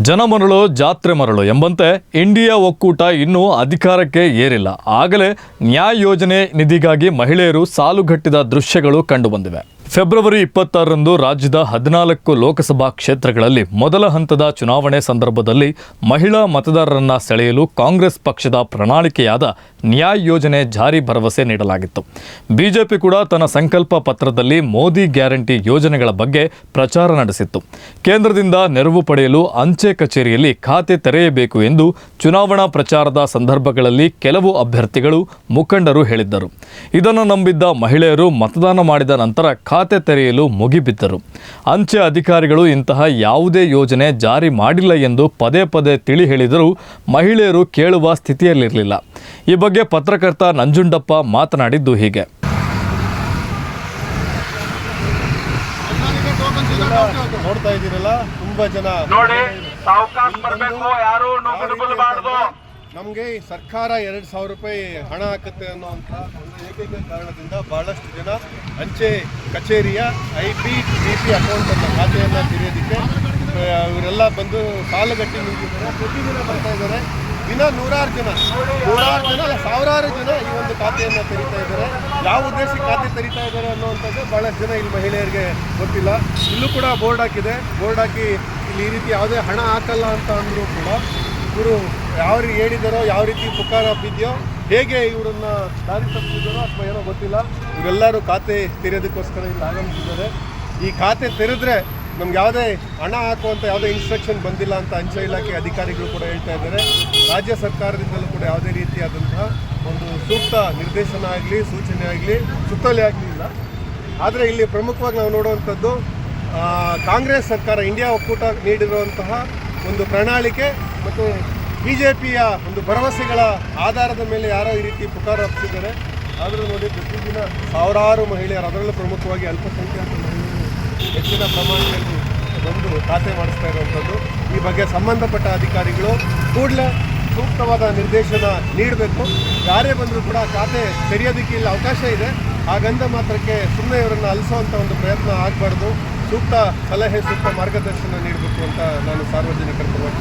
ಜನ ಮರಳು ಜಾತ್ರೆ ಮರಳು ಎಂಬಂತೆ ಇಂಡಿಯಾ ಒಕ್ಕೂಟ ಇನ್ನೂ ಅಧಿಕಾರಕ್ಕೆ ಏರಿಲ್ಲ. ಆಗಲೇ ನ್ಯಾಯ ಯೋಜನೆ ನಿಧಿಗಾಗಿ ಮಹಿಳೆಯರು ಸಾಲುಗಟ್ಟಿದ ದೃಶ್ಯಗಳು ಕಂಡುಬಂದಿವೆ ಫೆಬ್ರವರಿ ಇಪ್ಪತ್ತಾರರಂದು ರಾಜ್ಯದ ಹದಿನಾಲ್ಕು ಲೋಕಸಭಾ ಕ್ಷೇತ್ರಗಳಲ್ಲಿ ಮೊದಲ ಹಂತದ ಚುನಾವಣೆ ಸಂದರ್ಭದಲ್ಲಿ ಮಹಿಳಾ ಮತದಾರರನ್ನ ಸೆಳೆಯಲು ಕಾಂಗ್ರೆಸ್ ಪಕ್ಷದ ಪ್ರಣಾಳಿಕೆಯಾದ ನ್ಯಾಯ್ ಯೋಜನೆ ಜಾರಿ ಭರವಸೆ ನೀಡಲಾಗಿತ್ತು. ಬಿಜೆಪಿ ಕೂಡ ತನ್ನ ಸಂಕಲ್ಪ ಪತ್ರದಲ್ಲಿ ಮೋದಿ ಗ್ಯಾರಂಟಿ ಯೋಜನೆಗಳ ಬಗ್ಗೆ ಪ್ರಚಾರ ನಡೆಸಿತ್ತು. ಕೇಂದ್ರದಿಂದ ನೆರವು ಪಡೆಯಲು ಅಂಚೆ ಕಚೇರಿಯಲ್ಲಿ ಖಾತೆ ತೆರೆಯಬೇಕು ಎಂದು ಚುನಾವಣಾ ಪ್ರಚಾರದ ಸಂದರ್ಭಗಳಲ್ಲಿ ಕೆಲವು ಅಭ್ಯರ್ಥಿಗಳು ಮುಖಂಡರು ಹೇಳಿದ್ದರು. ಇದನ್ನು ನಂಬಿದ್ದ ಮಹಿಳೆಯರು ಮತದಾನ ಮಾಡಿದ ನಂತರ ಖಾತೆ ತೆರೆಯಲು ಮುಗಿಬಿದ್ದರು. ಅಂಚೆ ಅಧಿಕಾರಿಗಳು ಇಂತಹ ಯಾವುದೇ ಯೋಜನೆ ಜಾರಿ ಮಾಡಿಲ್ಲ ಎಂದು ಪದೇ ಪದೇ ತಿಳಿ ಹೇಳಿದರೂ ಮಹಿಳೆಯರು ಕೇಳುವ ಸ್ಥಿತಿಯಲ್ಲಿರಲಿಲ್ಲ. ಈ ಬಗ್ಗೆ ಪತ್ರಕರ್ತ ನಂಜುಂಡಪ್ಪ ಮಾತನಾಡಿದ್ದು ಹೀಗೆ. ನೋಡ್ತಾ ಇದ್ದೀರಲ್ಲ ತುಂಬಾ ಜನ. ನೋಡಿ ಸಾವಕಾಶ ಬರ್ಬೇಕು ಯಾರು ನುಗ್ಗಬಾರ್ದು ನಮಗೆ ಸರ್ಕಾರ ಎರಡು ಸಾವಿರ ರೂಪಾಯಿ ಹಣ ಹಾಕುತ್ತೆ ಅನ್ನುವಂಥ ಒಂದು ಏಕೈಕ ಕಾರಣದಿಂದ ಬಹಳಷ್ಟು ಜನ ಅಂಚೆ ಕಚೇರಿಯ I P D P account ಅನ್ನ ಖಾತೆಯನ್ನು ತೆರೆಯೋದಕ್ಕೆ ಇವರೆಲ್ಲ ಬಂದು ಸಾಲುಗಟ್ಟಿ ನಿಂತಿದ್ದಾರೆ. ಪ್ರತಿದಿನ ಬರ್ತಾ ಇದ್ದಾರೆ. ದಿನ ನೂರಾರು ಜನ ನೂರಾರು ಜನ ಸಾವಿರಾರು ಜನ ಈ ಒಂದು ಖಾತೆಯನ್ನು ತೆರೀತಾ ಇದ್ದಾರೆ. ಯಾವ ಉದ್ದೇಶಕ್ಕೆ ಖಾತೆ ತೆರೀತಾ ಇದ್ದಾರೆ ಅನ್ನುವಂಥದ್ದು ಬಹಳಷ್ಟು ಜನ ಇಲ್ಲಿ ಮಹಿಳೆಯರಿಗೆ ಗೊತ್ತಿಲ್ಲ. ಇಲ್ಲೂ ಕೂಡ ಬೋರ್ಡ್ ಹಾಕಿದೆ. ಬೋರ್ಡ್ ಹಾಕಿ ಇಲ್ಲಿ ಈ ರೀತಿ ಯಾವುದೇ ಹಣ ಹಾಕಲ್ಲ ಅಂತ ಅಂದರೂ ಕೂಡ ಇವರು ಯಾವ ರೀತಿ ಹೇಳಿದಾರೋ, ಯಾವ ರೀತಿ ಪುಕಾರ ಬಿದ್ದೆಯೋ ಹೇಗೆ ಇವರನ್ನ ದಾರಿ ತಪ್ಪಿದ್ದಾರೋ ಅಥವಾ ಏನೋ ಗೊತ್ತಿಲ್ಲ, ಇವರೆಲ್ಲರೂ ಖಾತೆ ತೆರೆಯೋದಕ್ಕೋಸ್ಕರ ಇಲ್ಲಿ ಆಗಮಿಸಿದ್ದಾರೆ. ಈ ಖಾತೆ ತೆರೆದ್ರೆ ನಮ್ಗೆ ಯಾವುದೇ ಹಣ ಹಾಕುವಂಥ ಯಾವುದೇ ಇನ್ಸ್ಟ್ರಕ್ಷನ್ ಬಂದಿಲ್ಲ ಅಂತ ಅಂಚೆ ಇಲಾಖೆ ಅಧಿಕಾರಿಗಳು ಕೂಡ ಹೇಳ್ತಾ ಇದ್ದಾರೆ. ರಾಜ್ಯ ಸರ್ಕಾರದಿಂದಲೂ ಕೂಡ ಯಾವುದೇ ರೀತಿಯಾದಂತಹ ಒಂದು ಸೂಕ್ತ ನಿರ್ದೇಶನ ಆಗಲಿ, ಸೂಚನೆ ಆಗಲಿ, ಸುತ್ತಲೇ ಆಗಲಿಲ್ಲ ಆದರೆ ಇಲ್ಲಿ ಪ್ರಮುಖವಾಗಿ ನಾವು ನೋಡುವಂಥದ್ದು ಕಾಂಗ್ರೆಸ್ ಸರ್ಕಾರ ಇಂಡಿಯಾ ಒಕ್ಕೂಟ ನೀಡಿರುವಂತಹ ಒಂದು ಪ್ರಣಾಳಿಕೆ ಮತ್ತು ಬಿ ಜೆ ಪಿಯ ಒಂದು ಭರವಸೆಗಳ ಆಧಾರದ ಮೇಲೆ ಯಾರೋ ಈ ರೀತಿ ಪುಕಾರ ಹಾಕ್ತಿದ್ದಾರೆ ಆದರೂ ನೋಡಿ ಪ್ರತಿದಿನ ಸಾವಿರಾರು ಮಹಿಳೆಯರು, ಅದರಲ್ಲೂ ಪ್ರಮುಖವಾಗಿ ಅಲ್ಪಸಂಖ್ಯಾತ ಮಹಿಳೆಯರು ಹೆಚ್ಚಿನ ಪ್ರಮಾಣದಲ್ಲಿ ಬಂದು ಖಾತೆ ಮಾಡಿಸ್ತಾ ಇರುವಂಥದ್ದು. ಈ ಬಗ್ಗೆ ಸಂಬಂಧಪಟ್ಟ ಅಧಿಕಾರಿಗಳು ಕೂಡಲೇ ಸೂಕ್ತವಾದ ನಿರ್ದೇಶನ ನೀಡಬೇಕು. ಯಾರೇ ಬಂದರೂ ಕೂಡ ಖಾತೆ ತೆರೆಯೋದಕ್ಕೆ ಇಲ್ಲಿ ಅವಕಾಶ ಇದೆ. ಹಾಗಂದ ಮಾತ್ರಕ್ಕೆ ಸುಮ್ಮನೆ ಇವರನ್ನು ಅಲಿಸೋ ಒಂದು ಪ್ರಯತ್ನ ಆಗಬಾರ್ದು. ಸೂಕ್ತ ಸಲಹೆ ಸೂಕ್ತ ಮಾರ್ಗದರ್ಶನ ನೀಡಬೇಕು ಅಂತ ನಾನು ಸಾರ್ವಜನಿಕರ ಪರವಾಗಿ